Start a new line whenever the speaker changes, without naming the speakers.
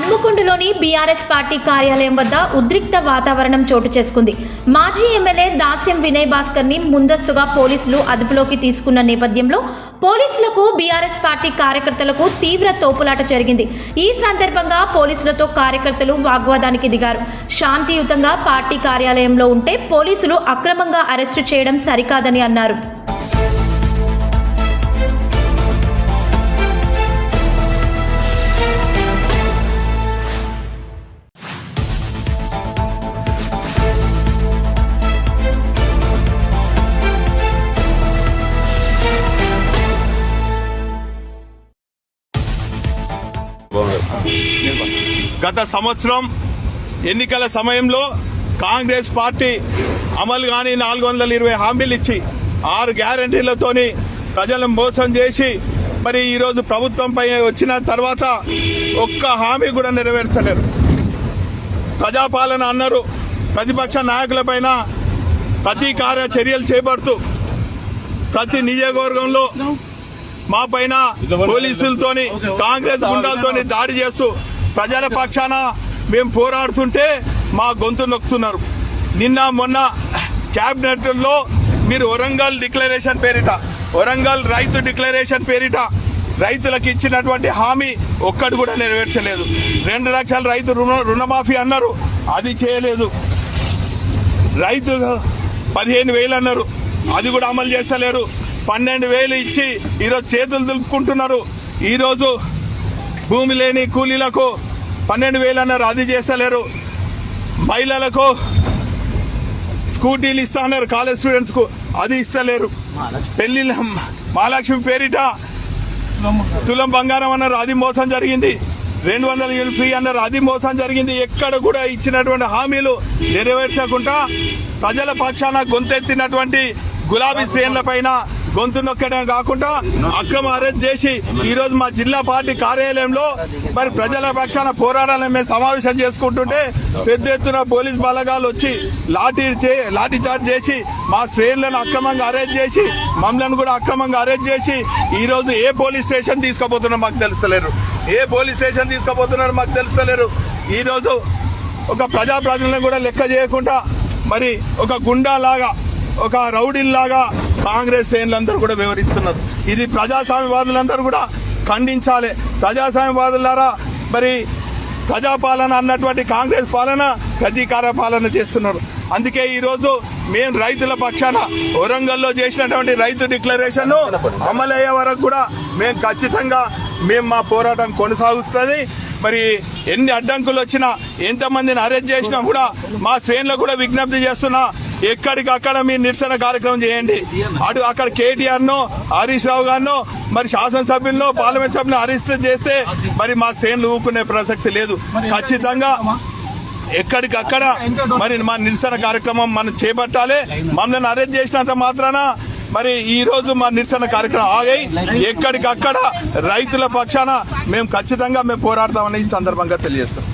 హన్మకొండలోని BRS party కార్యాలయం వద్ద ఉద్రిక్త వాతావరణం చోటు చేసుకుంది. మాజీ ఎమ్మెల్యే దాస్యం వినయ్ భాస్కర్ని ముందస్తుగా పోలీసులు అదుపులోకి తీసుకున్న నేపథ్యంలో పోలీసులకు బీఆర్ఎస్ పార్టీ కార్యకర్తలకు తీవ్ర తోపులాట జరిగింది. ఈ సందర్భంగా పోలీసులతో కార్యకర్తలు వాగ్వాదానికి దిగారు. శాంతియుతంగా పార్టీ కార్యాలయంలో ఉంటే పోలీసులు అక్రమంగా అరెస్టు చేయడం సరికాదని అన్నారు.
గత సంవత్సరం ఎన్నికల సమయంలో కాంగ్రెస్ పార్టీ అమలు కాని నాలుగు వందల ఇరవై హామీలు ఇచ్చి ఆరు గ్యారంటీలతోని ప్రజలను మోసం చేసి మరి ఈరోజు ప్రభుత్వంపై వచ్చిన తర్వాత ఒక్క హామీ కూడా నెరవేర్చలేరు ప్రజాపాలన అన్నారు ప్రతిపక్ష నాయకులపైన ప్రతీకార చర్యలు చేపడుతూ ప్రతి నియోజకవర్గంలో మా పైన పోలీసులతోని కాంగ్రెస్ గుండాలతోని దాడి చేస్తూ ప్రజల పక్షాన మేము పోరాడుతుంటే మా గొంతు నొక్కుతున్నారు. నిన్న మొన్న కేబినెట్లో మీరు వరంగల్ డిక్లరేషన్ పేరిట వరంగల్ రైతు డిక్లరేషన్ పేరిట రైతులకు ఇచ్చినటువంటి హామీ ఒక్కటి కూడా నెరవేర్చలేదు. రెండు లక్షల రైతు రుణ రుణమాఫీ అన్నారు అది చేయలేదు. రైతు పదిహేను వేలు అన్నారు అది కూడా అమలు చేస్తలేరు. పన్నెండు వేలు ఇచ్చి ఈరోజు చేతులు దులుపుకుంటున్నారు. ఈరోజు భూమి లేని కూలీలకు పన్నెండు వేలు అన్నారు అది చేస్తలేరు. మహిళలకు స్కూటీలు ఇస్తా అన్నారు కాలేజ్ స్టూడెంట్స్కు అది ఇస్తలేరు. పెళ్ళి మహాలక్ష్మి పేరిట తులం బంగారం అన్నారు అది మోసం జరిగింది. రెండు వందల యూనిట్ ఫ్రీ అన్నారు అది మోసం జరిగింది. ఎక్కడ కూడా ఇచ్చినటువంటి హామీలు నెరవేర్చకుండా ప్రజల పక్షాన గొంతెత్తినటువంటి గులాబీ శ్రేణుల పైన గొంతు నొక్కడం కాకుండా అక్రమ అరెస్ట్ చేసి ఈ రోజు మా జిల్లా పార్టీ కార్యాలయంలో మరి ప్రజల పక్షాన పోరాటాలను మేము సమావేశం చేసుకుంటుంటే పెద్ద ఎత్తున పోలీస్ బలగాలు వచ్చి లాఠీ చే- లాఠీ చార్జ్ చేసి మా శ్రేణులను అక్రమంగా అరెస్ట్ చేసి మమ్మల్ని కూడా అక్రమంగా అరెస్ట్ చేసి ఈ రోజు ఏ పోలీస్ స్టేషన్ తీసుకోబోతున్నారో మాకు తెలుస్తలేరు. ఏ పోలీస్ స్టేషన్ తీసుకుపోతున్నారో మాకు తెలుస్తలేరు. ఈ రోజు ఒక ప్రజాప్రతినిధులను కూడా లెక్క చేయకుండా మరి ఒక గుండా లాగా ఒక రౌడీల్లాగా కాంగ్రెస్ శ్రేణులందరూ కూడా వివరిస్తున్నారు. ఇది ప్రజాస్వామ్యవాదులందరూ కూడా ఖండించాలి. ప్రజాస్వామ్యవాదులారా మరి ప్రజాపాలన అన్నటువంటి కాంగ్రెస్ పాలన ప్రతీకార పాలన చేస్తున్నారు. అందుకే ఈరోజు మేము రైతుల పక్షాన వరంగల్లో చేసినటువంటి రైతు డిక్లరేషన్ అమలయ్యే వరకు కూడా మేము ఖచ్చితంగా మేము మా పోరాటం కొనసాగుస్తుంది. మరి ఎన్ని అడ్డంకులు వచ్చినా ఎంతమందిని అరెస్ట్ చేసినా కూడా మా శ్రేణులకు కూడా విజ్ఞప్తి చేస్తున్నా ఎక్కడికక్కడ మీరు నిరసన కార్యక్రమం చేయండి. అటు అక్కడ కేటీఆర్ను హరీష్ రావు గారినో మరి శాసనసభ్యులను పార్లమెంట్ సభ్యులను అరెస్ట్ చేస్తే మరి మా శ్రేణులు ఊరుకునే ప్రసక్తి లేదు. ఖచ్చితంగా ఎక్కడికక్కడ మరి మా నిరసన కార్యక్రమం మనం చేపట్టాలి. మమ్మల్ని అరెస్ట్ చేసినంత మాత్రాన మరి ఈ రోజు మా నిరసన కార్యక్రమం ఆగాయి ఎక్కడికక్కడ రైతుల పక్షాన మేము ఖచ్చితంగా మేము పోరాడతామని ఈ సందర్భంగా తెలియజేస్తాం.